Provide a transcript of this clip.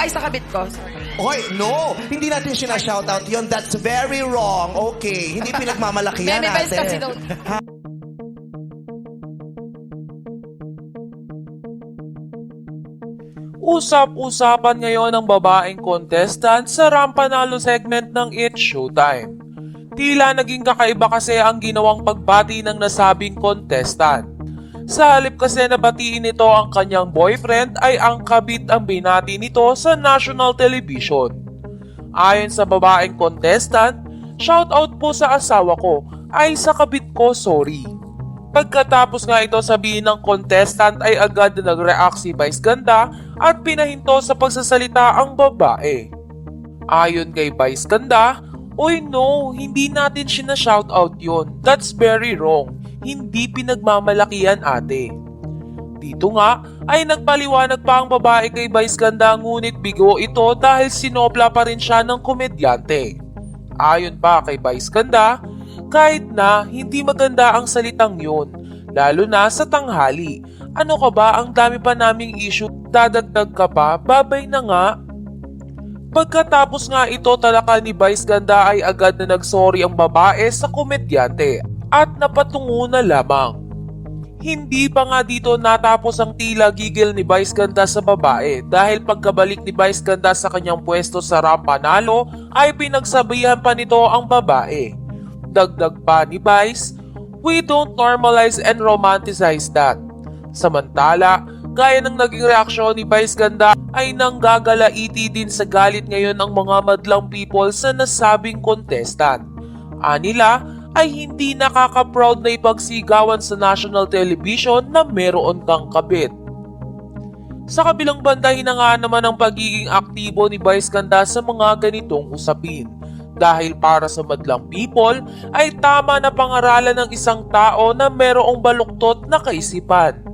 ay sa kabit ko. Sorry. Hoy, no! Hindi natin sinashoutout yon That's very wrong. Okay, hindi pinagmamalaki yan Meme kasi natin. daw. Usap-usapan ngayon ang babaeng contestant sa Rampanalo segment ng It's Showtime. Tila naging kakaiba kasi ang ginawang pagbati ng nasabing contestant. Sa halip kasi na batiin nito ang kanyang boyfriend ay ang kabit ang binati nito sa national television. Ayon sa babaeng contestant, shoutout po sa asawa ko ay sa kabit ko sorry. Pagkatapos nga ito sabihin ng contestant ay agad na nag-react si Vice Ganda at pinahinto sa pagsasalita ang babae. Ayon kay Vice Ganda, Oy no, hindi natin sinashoutout yon. That's very wrong. Hindi pinagmamalakihan ate. Dito nga ay nagpaliwanag pa ang babae kay Vice Ganda ngunit bigo ito dahil sinopla pa rin siya ng komedyante. Ayon pa kay Vice Ganda, kahit na hindi maganda ang salitang yun, lalo na sa tanghali. Ano ka ba ang dami pa naming issue, dadagdag ka pa, babay na nga. Pagkatapos nga ito talaka ni Vice Ganda ay agad na nagsorry ang babae sa komedyante at napatungo na lamang. Hindi pa nga dito natapos ang tila gigil ni Vice Ganda sa babae dahil pagkabalik ni Vice Ganda sa kanyang pwesto sa Rampanalo ay pinagsabihan pa nito ang babae. Dagdag pa ni Vice, we don't normalize and romanticize that. Samantala, gaya ng naging reaksyon ni Vice Ganda ay nanggagalaiti din sa galit ngayon ng mga madlang people sa nasabing contestant. Anila ay hindi nakaka-proud na ipagsigawan sa national television na meron kang kabit. Sa kabilang banda, hinanga naman ang pagiging aktibo ni Vice Ganda sa mga ganitong usapin. Dahil para sa madlang people, ay tama na pangaralan ng isang tao na merong baluktot na kaisipan.